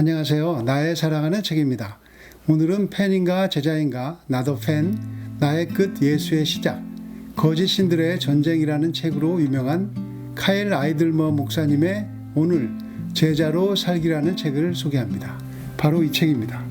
안녕하세요. 나의 사랑하는 책입니다. 오늘은 팬인가 제자인가 나도 팬 나의 끝 예수의 시작 거짓 신들의 전쟁이라는 책으로 유명한 카일 아이들머 목사님의 오늘 제자로 살기라는 책을 소개합니다. 바로 이 책입니다.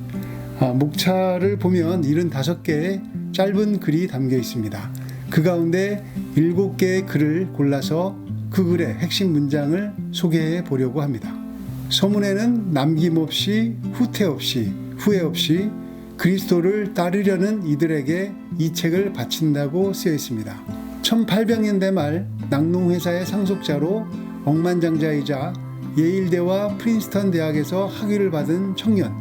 아, 목차를 보면 75개의 짧은 글이 담겨 있습니다. 그 가운데 7개의 글을 골라서 그 글의 핵심 문장을 소개해 보려고 합니다. 서문에는 남김없이 후퇴 없이 후회 없이 그리스도를 따르려는 이들에게 이 책을 바친다고 쓰여 있습니다. 1800년대 말 낙농회사의 상속자로 억만장자이자 예일대와 프린스턴 대학에서 학위를 받은 청년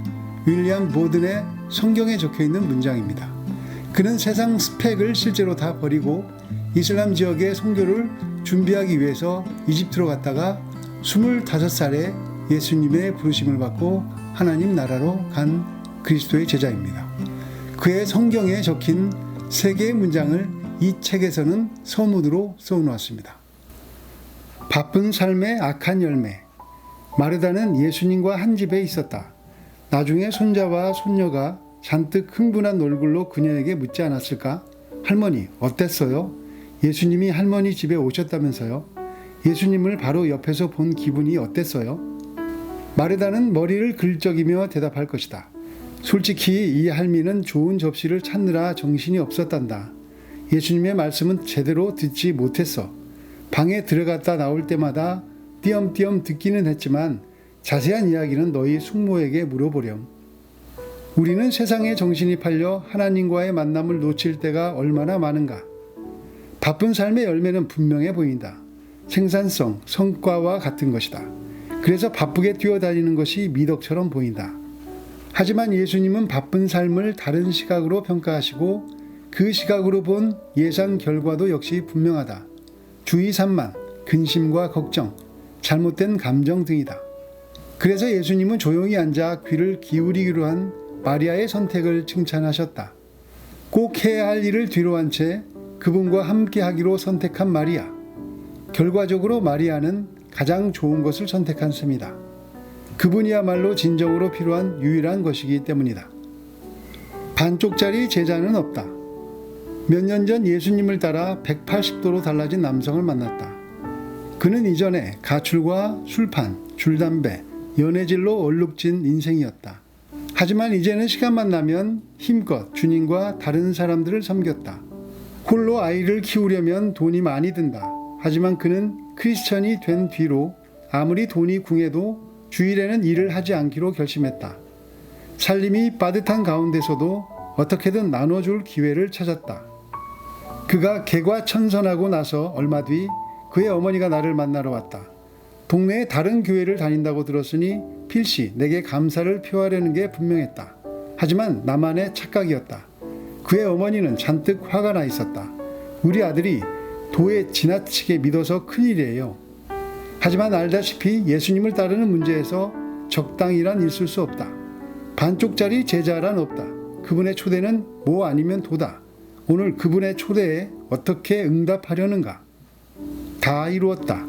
윌리엄 보든의 성경에 적혀 있는 문장입니다. 그는 세상 스펙을 실제로 다 버리고 이슬람 지역의 선교를 준비하기 위해서 이집트로 갔다가 25살에 예수님의 부르심을 받고 하나님 나라로 간 그리스도의 제자입니다. 그의 성경에 적힌 세 개의 문장을 이 책에서는 서문으로 써놓았습니다. 바쁜 삶의 악한 열매. 마르다는 예수님과 한 집에 있었다. 나중에 손자와 손녀가 잔뜩 흥분한 얼굴로 그녀에게 묻지 않았을까? 할머니, 어땠어요? 예수님이 할머니 집에 오셨다면서요? 예수님을 바로 옆에서 본 기분이 어땠어요? 마르다는 머리를 긁적이며 대답할 것이다. 솔직히 이 할미는 좋은 접시를 찾느라 정신이 없었단다. 예수님의 말씀은 제대로 듣지 못했어. 방에 들어갔다 나올 때마다 띄엄띄엄 듣기는 했지만 자세한 이야기는 너희 숙모에게 물어보렴. 우리는 세상에 정신이 팔려 하나님과의 만남을 놓칠 때가 얼마나 많은가. 바쁜 삶의 열매는 분명해 보인다. 생산성, 성과와 같은 것이다. 그래서 바쁘게 뛰어다니는 것이 미덕처럼 보인다. 하지만 예수님은 바쁜 삶을 다른 시각으로 평가하시고 그 시각으로 본 예상 결과도 역시 분명하다. 주의 산만, 근심과 걱정, 잘못된 감정 등이다. 그래서 예수님은 조용히 앉아 귀를 기울이기로 한 마리아의 선택을 칭찬하셨다. 꼭 해야 할 일을 뒤로 한 채 그분과 함께 하기로 선택한 마리아. 결과적으로 마리아는 가장 좋은 것을 선택한 셈이다. 그분이야말로 진정으로 필요한 유일한 것이기 때문이다. 반쪽짜리 제자는 없다. 몇 년 전 예수님을 따라 180도로 달라진 남성을 만났다. 그는 이전에 가출과 술판, 줄담배, 연애질로 얼룩진 인생이었다. 하지만 이제는 시간만 나면 힘껏 주님과 다른 사람들을 섬겼다. 홀로 아이를 키우려면 돈이 많이 든다. 하지만 그는 크리스천이 된 뒤로 아무리 돈이 궁해도 주일에는 일을 하지 않기로 결심했다. 살림이 빠듯한 가운데서도 어떻게든 나눠줄 기회를 찾았다. 그가 개과천선하고 나서 얼마 뒤 그의 어머니가 나를 만나러 왔다. 동네에 다른 교회를 다닌다고 들었으니 필시 내게 감사를 표하려는 게 분명했다. 하지만 나만의 착각이었다. 그의 어머니는 잔뜩 화가 나 있었다. 우리 아들이 도에 지나치게 믿어서 큰일이에요. 하지만 알다시피 예수님을 따르는 문제에서 적당이란 있을 수 없다. 반쪽짜리 제자란 없다. 그분의 초대는 뭐 아니면 도다. 오늘 그분의 초대에 어떻게 응답하려는가? 다 이루었다.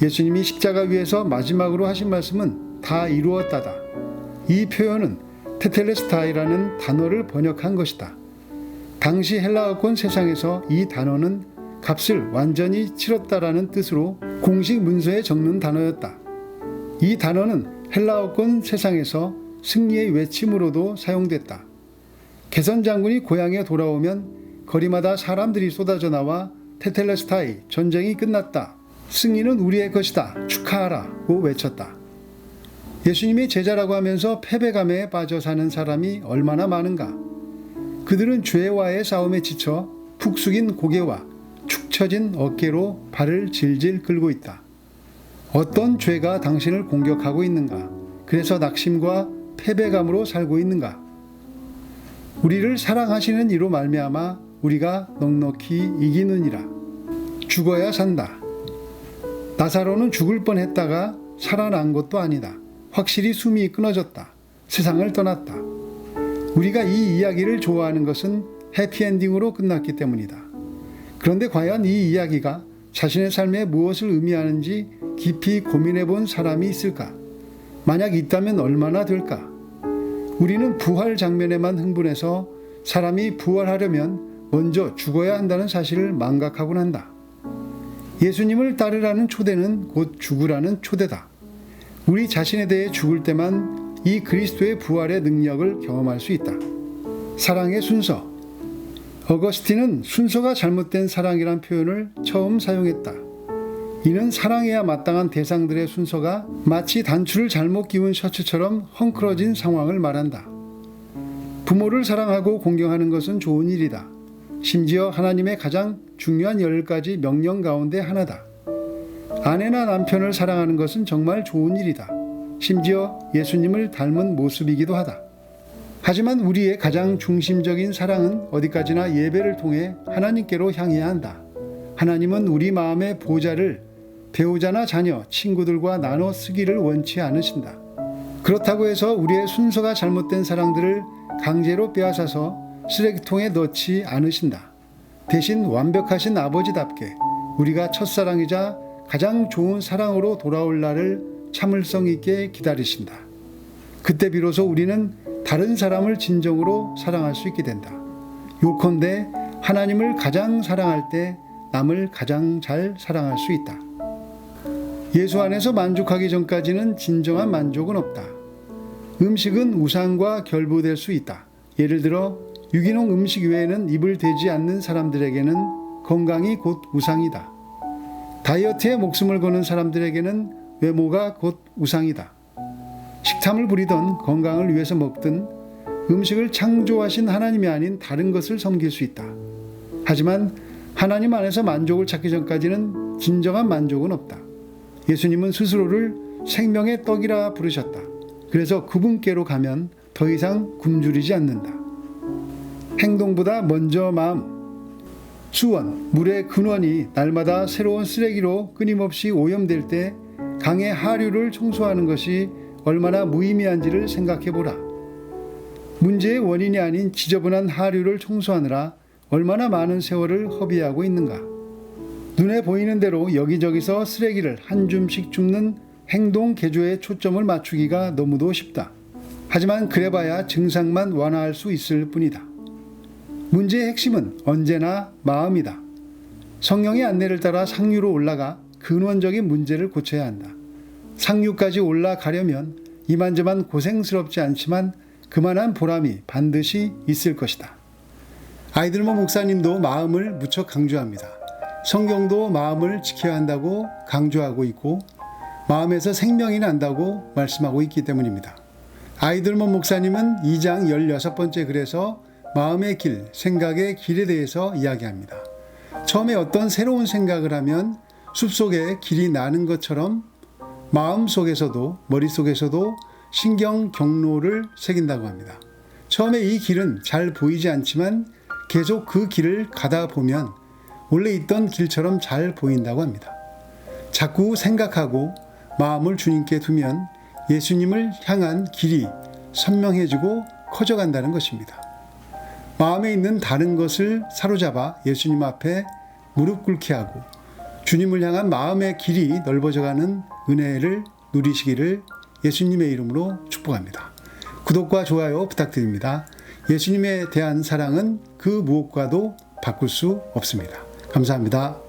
예수님이 십자가 위에서 마지막으로 하신 말씀은 다 이루었다다. 이 표현은 테텔레스타이라는 단어를 번역한 것이다. 당시 헬라어권 세상에서 이 단어는 값을 완전히 치렀다라는 뜻으로 공식 문서에 적는 단어였다. 이 단어는 헬라어권 세상에서 승리의 외침으로도 사용됐다. 개선 장군이 고향에 돌아오면 거리마다 사람들이 쏟아져 나와 테텔레스타이 전쟁이 끝났다. 승리는 우리의 것이다. 축하하라고 외쳤다. 예수님의 제자라고 하면서 패배감에 빠져 사는 사람이 얼마나 많은가. 그들은 죄와의 싸움에 지쳐 푹 숙인 고개와 축 처진 어깨로 발을 질질 끌고 있다. 어떤 죄가 당신을 공격하고 있는가? 그래서 낙심과 패배감으로 살고 있는가? 우리를 사랑하시는 이로 말미암아 우리가 넉넉히 이기느니라. 죽어야 산다. 나사로는 죽을 뻔했다가 살아난 것도 아니다. 확실히 숨이 끊어졌다. 세상을 떠났다. 우리가 이 이야기를 좋아하는 것은 해피엔딩으로 끝났기 때문이다. 그런데 과연 이 이야기가 자신의 삶에 무엇을 의미하는지 깊이 고민해 본 사람이 있을까? 만약 있다면 얼마나 될까? 우리는 부활 장면에만 흥분해서 사람이 부활하려면 먼저 죽어야 한다는 사실을 망각하곤 한다. 예수님을 따르라는 초대는 곧 죽으라는 초대다. 우리 자신에 대해 죽을 때만 이 그리스도의 부활의 능력을 경험할 수 있다. 사랑의 순서. 어거스틴은 순서가 잘못된 사랑이란 표현을 처음 사용했다. 이는 사랑해야 마땅한 대상들의 순서가 마치 단추를 잘못 끼운 셔츠처럼 헝클어진 상황을 말한다. 부모를 사랑하고 공경하는 것은 좋은 일이다. 심지어 하나님의 가장 중요한 열 가지 명령 가운데 하나다. 아내나 남편을 사랑하는 것은 정말 좋은 일이다. 심지어 예수님을 닮은 모습이기도 하다. 하지만 우리의 가장 중심적인 사랑은 어디까지나 예배를 통해 하나님께로 향해야 한다. 하나님은 우리 마음의 보좌를 배우자나 자녀, 친구들과 나눠 쓰기를 원치 않으신다. 그렇다고 해서 우리의 순서가 잘못된 사랑들을 강제로 빼앗아서 쓰레기통에 넣지 않으신다. 대신 완벽하신 아버지답게 우리가 첫사랑이자 가장 좋은 사랑으로 돌아올 날을 참을성 있게 기다리신다. 그때 비로소 우리는 다른 사람을 진정으로 사랑할 수 있게 된다. 요컨대 하나님을 가장 사랑할 때 남을 가장 잘 사랑할 수 있다. 예수 안에서 만족하기 전까지는 진정한 만족은 없다. 음식은 우상과 결부될 수 있다. 예를 들어 유기농 음식 외에는 입을 대지 않는 사람들에게는 건강이 곧 우상이다. 다이어트에 목숨을 거는 사람들에게는 외모가 곧 우상이다. 식탐을 부리던 건강을 위해서 먹든 음식을 창조하신 하나님이 아닌 다른 것을 섬길 수 있다. 하지만 하나님 안에서 만족을 찾기 전까지는 진정한 만족은 없다. 예수님은 스스로를 생명의 떡이라 부르셨다. 그래서 그분께로 가면 더 이상 굶주리지 않는다. 행동보다 먼저 마음. 수원, 물의 근원이 날마다 새로운 쓰레기로 끊임없이 오염될 때 강의 하류를 청소하는 것이 얼마나 무의미한지를 생각해 보라. 문제의 원인이 아닌 지저분한 하류를 청소하느라 얼마나 많은 세월을 허비하고 있는가. 눈에 보이는 대로 여기저기서 쓰레기를 한 줌씩 줍는 행동 개조에 초점을 맞추기가 너무도 쉽다. 하지만 그래봐야 증상만 완화할 수 있을 뿐이다. 문제의 핵심은 언제나 마음이다. 성령의 안내를 따라 상류로 올라가 근원적인 문제를 고쳐야 한다. 상류까지 올라가려면 이만저만 고생스럽지 않지만 그만한 보람이 반드시 있을 것이다. 아이들모 목사님도 마음을 무척 강조합니다. 성경도 마음을 지켜야 한다고 강조하고 있고 마음에서 생명이 난다고 말씀하고 있기 때문입니다. 아이들모 목사님은 2장 16번째 글에서 마음의 길, 생각의 길에 대해서 이야기합니다. 처음에 어떤 새로운 생각을 하면 숲속에 길이 나는 것처럼 마음 속에서도 머릿속에서도 신경 경로를 새긴다고 합니다. 처음에 이 길은 잘 보이지 않지만 계속 그 길을 가다 보면 원래 있던 길처럼 잘 보인다고 합니다. 자꾸 생각하고 마음을 주님께 두면 예수님을 향한 길이 선명해지고 커져간다는 것입니다. 마음에 있는 다른 것을 사로잡아 예수님 앞에 무릎 꿇게 하고 주님을 향한 마음의 길이 넓어져가는 은혜를 누리시기를 예수님의 이름으로 축복합니다. 구독과 좋아요 부탁드립니다. 예수님에 대한 사랑은 그 무엇과도 바꿀 수 없습니다. 감사합니다.